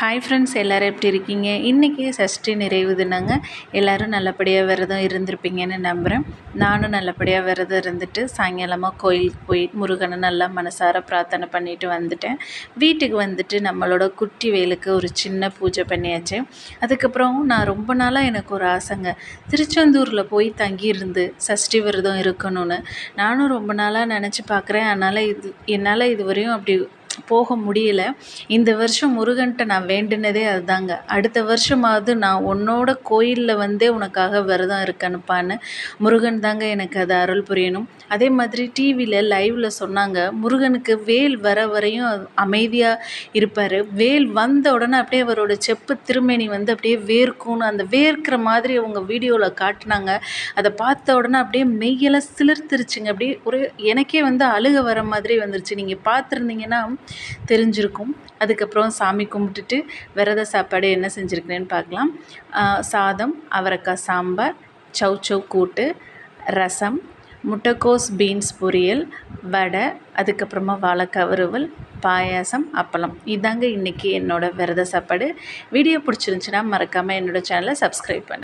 Hi friends எல்லோரும் எப்படி இருக்கீங்க? இன்றைக்கி சஷ்டி நிறைவு தினங்க. எல்லோரும் நல்லபடியாக விரதம் இருந்திருப்பீங்கன்னு நம்புகிறேன் நானும் நல்லபடியாக விரதம் இருந்துட்டு சாயங்காலமாக கோயிலுக்கு போய் முருகனை நல்லா மனசார பிரார்த்தனை பண்ணிட்டு வந்துட்டேன். வீட்டுக்கு வந்துட்டு நம்மளோட குட்டி வேலுக்கு ஒரு சின்ன பூஜை பண்ணியாச்சு. அதுக்கப்புறம் நான் ரொம்ப நாளாக எனக்கு ஒரு ஆசைங்க. திருச்செந்தூரில் போய் தங்கியிருந்து சஷ்டி விரதம் இருக்கணும்னு. நானும் ரொம்ப நாளாக நினச்சி பார்க்குறேன் அதனால் இது என்னால் இதுவரையும் அப்படி போக முடியல. இந்த வருஷம் முருகன்ட்ட நான் வேண்டினதே அதுதாங்க. அடுத்த வருஷமாவது நான் உன்னோட கோயிலில் வந்தே உனக்காக விரதம் இருக்கணுப்பான்னு முருகன் தாங்க எனக்கு அதை அருள் புரியணும். அதே மாதிரி டிவியில் லைவில் சொன்னாங்க முருகனுக்கு வேல் வர வரையும் அமைதியாக இருப்பார். வேல் வந்த உடனே அப்படியே அவரோட செப்பு திருமேனி வந்து அப்படியே வேர்க்கும்னு அந்த வேர்க்கிற மாதிரி அவங்க வீடியோவில் காட்டினாங்க. அதை பார்த்த உடனே அப்படியே மெய்யெல்லாம் சிலிர்த்துருச்சுங்க. அப்படியே ஒரு எனக்கே வந்து அழுக வர மாதிரி வந்துருச்சு. நீங்கள் பார்த்துருந்தீங்கன்னா தெரிஞ்சிருக்கும். அதுக்கப்புறம் சாமி கும்பிட்டுட்டு விரத சாப்பாடு என்ன செஞ்சுருக்கிறேன்னு பார்க்கலாம். சாதம் அவரைக்காய் சாம்பார் சௌ கூட்டு ரசம் முட்டைக்கோஸ் பீன்ஸ் பொரியல் வடை அதுக்கப்புறமா வாழைக்காய் வறுவல் பாயாசம் அப்பளம். இதாங்க இன்றைக்கி என்னோடய விரத சாப்பாடு. வீடியோ பிடிச்சிருந்துச்சின்னா மறக்காமல் என்னோடய சேனலை சப்ஸ்கிரைப் பண்ணு.